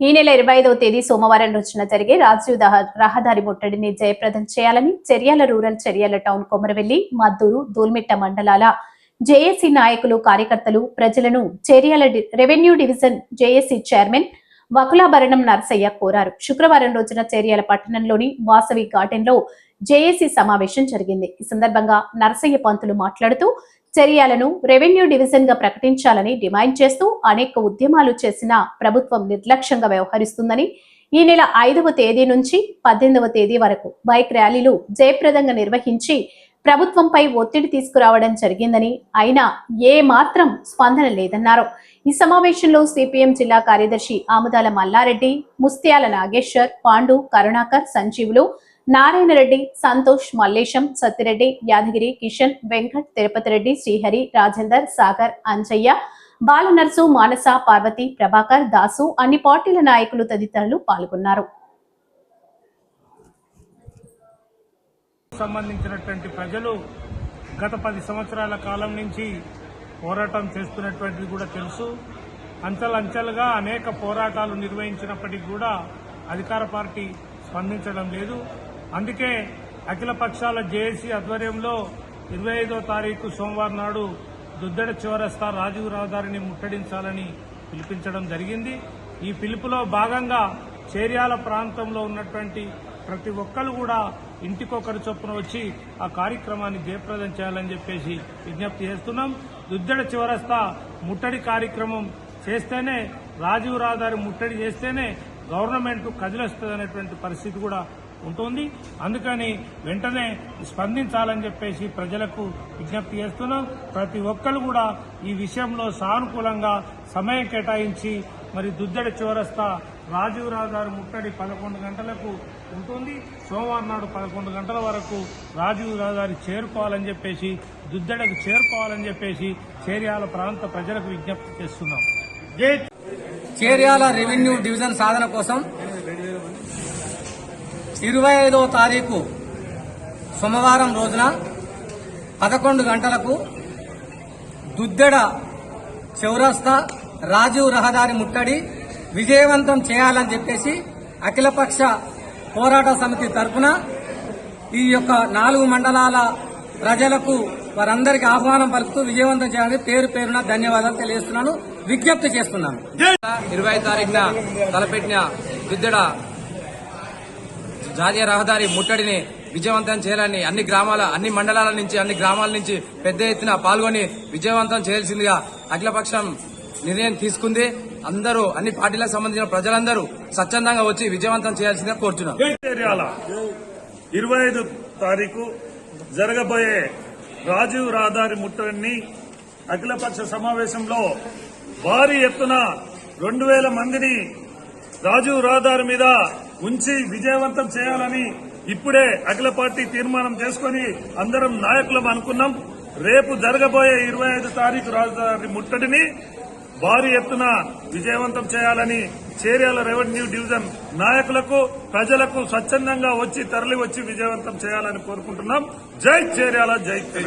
ఈ నెల ఇరవై ఐదవ తేదీ సోమవారం రోజున జరిగే రాజీవ్ దహ- రహదారి ముట్టడిని జయప్రదం చేయాలని చెర్యాల రూరల్ చెర్యాల టౌన్ కొమరవెల్లి మద్దూరు దూల్మిట్ట మండలాల జేఏసీ నాయకులు కార్యకర్తలు ప్రజలను Cheryal revenue division JAC chairman Vakulabharanam Narasaiah కోరారు. శుక్రవారం రోజున చేర్యాల పట్టణంలోని వాసవి గార్డెన్లో జేఏసీ సమావేశం జరిగింది. ఈ సందర్భంగా నరసయ్య పంతులు మాట్లాడుతూ చర్యలను రెవెన్యూ డివిజన్గా ప్రకటించాలని డిమాండ్ చేస్తూ అనేక ఉద్యమాలు చేసిన ప్రభుత్వం నిర్లక్ష్యంగా వ్యవహరిస్తుందని ఈ నెల ఐదవ తేదీ నుంచి పద్దెనిమిదవ తేదీ వరకు బైక్ ర్యాలీలు జయప్రదంగా నిర్వహించి ప్రభుత్వంపై ఒత్తిడి తీసుకురావడం జరిగిందని అయినా ఏ మాత్రం స్పందన లేదన్నారు. ఈ సమావేశంలో సిపిఎం జిల్లా కార్యదర్శి ఆముదాల మల్లారెడ్డి ముస్తియాల నాగేశ్వర్ పాండు కరుణాకర్ సంజీవులు నారాయణ రెడ్డి సంతోష్ మల్లేశం సత్తిరెడ్డి యాదగిరి కిషన్ వెంకట్ తిరుపతి రెడ్డి శ్రీహరి రాజేందర్ సాగర్ అంజయ్య బాలనర్సు మానస పార్వతి ప్రభాకర్ దాసు అన్ని పార్టీల నాయకులు తదితరులు పాల్గొన్నారు. సంబంధించినటువంటి ప్రజలు గత పది సంవత్సరాల కాలం నుంచి పోరాటం చేస్తున్నటువంటిది కూడా తెలుసు. అంచెలంచెలుగా అనేక పోరాటాలు నిర్వహించినప్పటికీ కూడా అధికార పార్టీ స్పందించడం లేదు. అందుకే అఖిల పక్షాల జేఏసీ ఆధ్వర్యంలో ఇరవై ఐదో తారీఖు సోమవారం నాడు దుద్దడ చివరస్తా రాజీవ్ రహదారిని ముట్టడించాలని పిలిపించడం జరిగింది. ఈ పిలుపులో భాగంగా చేర్యాల ప్రాంతంలో ఉన్నటువంటి ప్రతి ఒక్కరు కూడా ఇంటికొకరు చొప్పున వచ్చి ఆ కార్యక్రమాన్ని జయప్రదం చేయాలని చెప్పేసి విజ్ఞప్తి చేస్తున్నాం. దుద్దడ చివరస్తా ముట్టడి కార్యక్రమం చేస్తేనే రాజీవ్ రహదారి ముట్టడి చేస్తేనే గవర్నమెంట్ కదిలొస్తుందనేటువంటి పరిస్థితి కూడా ఉంటుంది. అందుకని వెంటనే స్పందించాలని చెప్పేసి ప్రజలకు విజ్ఞప్తి చేస్తున్నాం. ప్రతి ఒక్కరు కూడా ఈ విషయంలో సానుకూలంగా సమయం కేటాయించి మరి దుద్దడి చివరస్తా రాజీవ్ రహదారి ముట్టడి పదకొండు గంటలకు ఉంటుంది. సోమవారం నాడు పదకొండు గంటల వరకు రాజీవ్ రహదారి చేరుకోవాలని చెప్పేసి దుద్దడకు చేరుకోవాలని చెప్పేసి చేర్యాల ప్రాంత ప్రజలకు విజ్ఞప్తి చేస్తున్నాం. చేర్యాల రెవెన్యూ డివిజన్ సాధన కోసం ఇరవై ఐదవ తారీఖు సోమవారం రోజున పదకొండు గంటలకు దుద్దెడ చౌరస్తా రాజీవ్ రహదారి ముట్టడి విజయవంతం చేయాలని చెప్పేసి అఖిలపక్ష పోరాట సమితి తరపున ఈ యొక్క నాలుగు మండలాల ప్రజలకు వారందరికీ ఆహ్వానం పలుకుతూ విజయవంతం చేయాలని పేరు పేరున ధన్యవాదాలు తెలియజేస్తున్నాను. విజ్ఞప్తి చేస్తున్నాను. ఇరవై తారీఖున తలపెట్టిన దుద్దెడ జాతీయ రహదారి ముట్టడిని విజయవంతం చేయాలని అన్ని గ్రామాల అన్ని మండలాల నుంచి అన్ని గ్రామాల నుంచి పెద్ద ఎత్తున పాల్గొని విజయవంతం చేయాల్సిందిగా అఖిలపక్షం నిర్ణయం తీసుకుంది అందరూ అన్ని పార్టీలకు సంబంధించిన ప్రజలందరూ స్వచ్ఛందంగా వచ్చి విజయవంతం చేయాల్సిందిగా కోరుతున్నాం ఇరవై ఐదు తారీఖు జరగబోయే రాజీవ్ రహదారి ముట్టడిని అఖిలపక్ష సమావేశంలో భారీ ఎత్తున రెండు వేల మందిని రాజీవ్ రహదారి మీద ఉంచి విజయవంతం చేయాలని ఇప్పుడే అఖిల పార్టీ తీర్మానం చేసుకుని అందరం నాయకులం అనుకున్నాం. రేపు జరగబోయే ఇరవై ఐదు తారీఖు రాజధాని ముట్టడిని భారీ ఎత్తున విజయవంతం చేయాలని చేర్యాల రెవెన్యూ డివిజన్ నాయకులకు ప్రజలకు స్వచ్ఛందంగా వచ్చి తరలి వచ్చి విజయవంతం చేయాలని కోరుకుంటున్నాం. జై చేర్యాల జై జై